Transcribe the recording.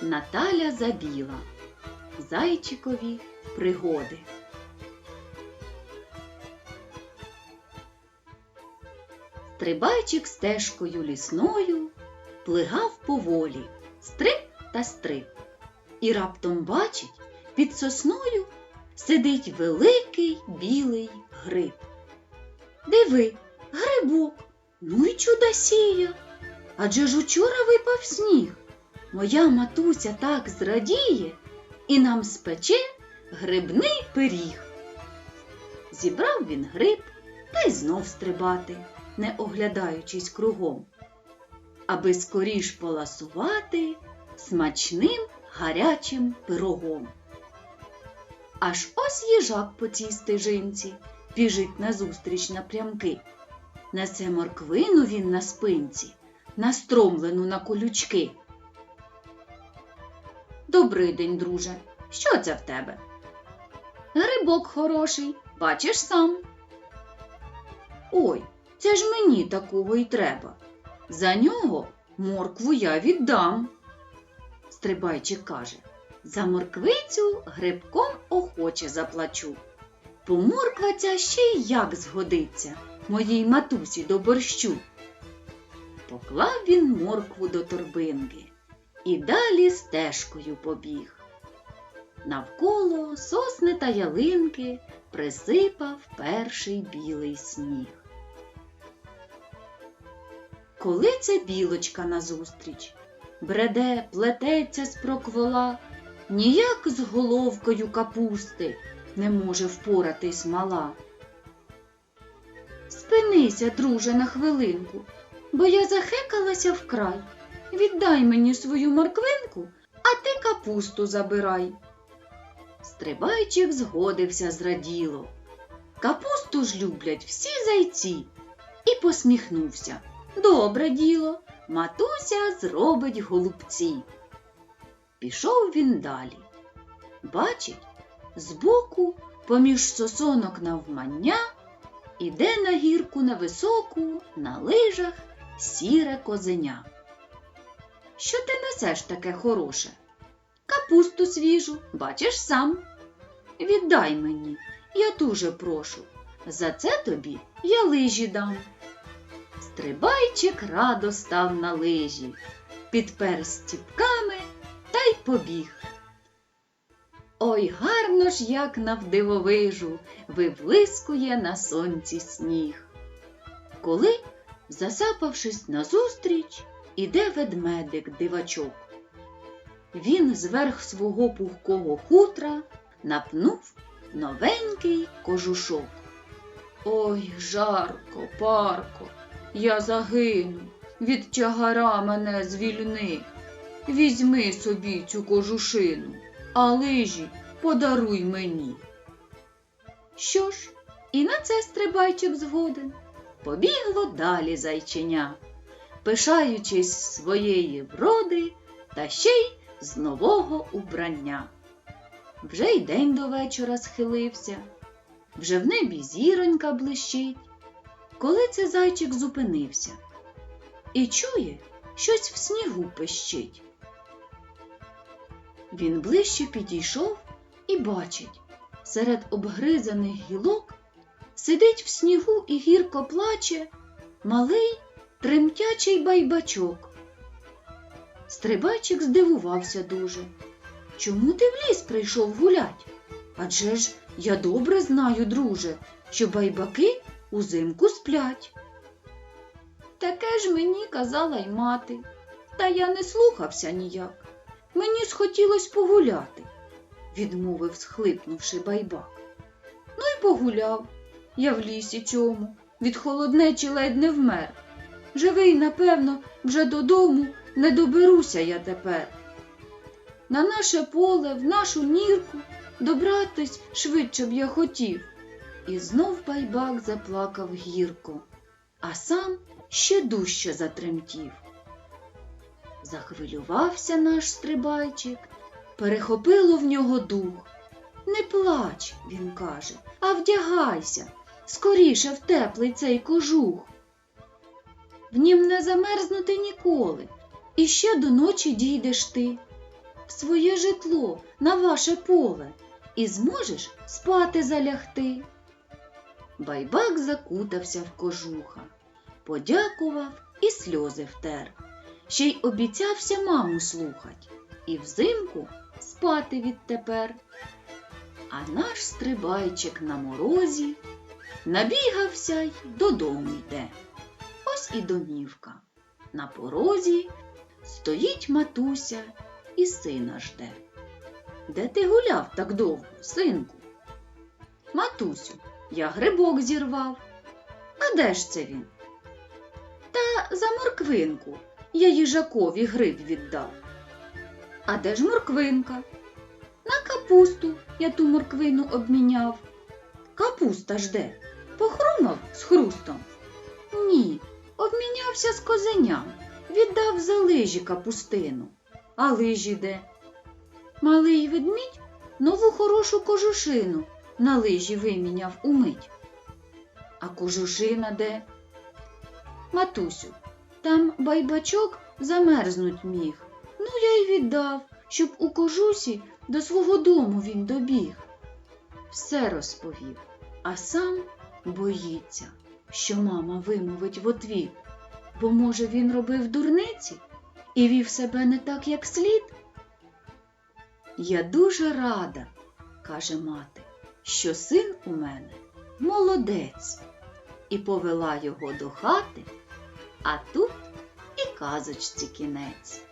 Наталя Забіла. Зайчикові пригоди. Стрибайчик стежкою лісною плигав поволі, стрип та стрип. І раптом бачить, під сосною сидить великий білий гриб. Диви, грибок, ну й чудосія. Адже ж учора випав сніг. Моя матуся так зрадіє і нам спече грибний пиріг. Зібрав він гриб та й знов стрибати, не оглядаючись кругом, аби скоріш поласувати смачним гарячим пирогом. Аж ось їжак по цій стежинці біжить назустріч напрямки. Несе морквину він на спинці, настромлену на колючки. Добрий день, друже. Що це в тебе? Грибок хороший, бачиш сам. Ой, це ж мені такого й треба. За нього моркву я віддам. Стрибайчик каже, за морквицю грибком охоче заплачу. Ця ще й як згодиться моїй матусі до борщу. Поклав він моркву до торбинки і далі стежкою побіг. Навколо сосни та ялинки присипав перший білий сніг. Коли це білочка назустріч, бреде, плететься з проквола, ніяк з головкою капусти не може впоратись мала. Спинися, друже, на хвилинку, бо я захекалася вкрай. Віддай мені свою морквинку, а ти капусту забирай. Стрибайчик згодився зраділо. Капусту ж люблять всі зайці. І посміхнувся. Добре діло, матуся зробить голубці. Пішов він далі. Бачить, збоку, поміж сосонок навмання, іде на гірку на високу, на лижах сіре козеня. Що ти несеш таке хороше? Капусту свіжу, бачиш сам. Віддай мені, я дуже прошу. За це тобі я лижі дам. Стрибайчик радо став на лижі, підпер стіпками та й побіг. Ой, гарно ж, як навдивовижу, виблискує на сонці сніг. Коли, засапавшись назустріч, іде ведмедик дивачок. Він зверх свого пухкого хутра напнув новенький кожушок. Ой, жарко, парко, я загину, від тягара мене звільни. Візьми собі цю кожушину, а лижі подаруй мені. Що ж, і на це стрибайчик згоден. Побігло далі зайченя, пишаючись своєї вроди та ще й з нового убрання. Вже й день до вечора схилився, вже в небі зіронька блищить. Коли це зайчик зупинився і чує, щось в снігу пищить. Він ближче підійшов і бачить, серед обгризаних гілок сидить в снігу і гірко плаче малий тремтячий байбачок. Стрибайчик здивувався дуже. Чому ти в ліс прийшов гулять? Адже ж я добре знаю, друже, що байбаки узимку сплять. Таке ж мені казала й мати, та я не слухався ніяк. Мені схотілось погуляти, відмовив, схлипнувши байбак. Ну й погуляв. Я в лісі цьому, від холоднечі ледь не вмер. Живий, напевно, вже додому не доберуся я тепер. На наше поле, в нашу нірку добратись швидше б я хотів. І знов байбак заплакав гірко, а сам ще дужче затремтів. Захвилювався наш стрибайчик, перехопило в нього дух. Не плач, він каже, а вдягайся, скоріше в теплий цей кожух. В нім не замерзнути ніколи, і ще до ночі дійдеш ти. в своє житло на ваше поле і зможеш спати залягти. Байбак закутався в кожуха, подякував і сльози втер. Ще й обіцявся маму слухать і взимку спати відтепер. А наш стрибайчик на морозі набігався й додому йде. І домівка. На порозі стоїть матуся і сина жде. Де ти гуляв так довго, синку? Матусю, я грибок зірвав. А де ж це він? Та за морквинку я їжакові гриб віддав. А де ж морквинка? На капусту я ту морквину обміняв. Капуста ж де? Похрумав з хрустом? Ні, обмінявся з козеням, віддав за лижі капустину. А лижі де? Малий ведмідь нову хорошу кожушину на лижі виміняв умить. А кожушина де? Матусю, там байбачок замерзнуть міг. Ну я й віддав, щоб у кожусі до свого дому він добіг. Все розповів, а сам боїться, що мама вимовить в отвіт, бо, може, він робив дурниці і вів себе не так, як слід. Я дуже рада, каже мати, що син у мене молодець, і повела його до хати, а тут і казочці кінець.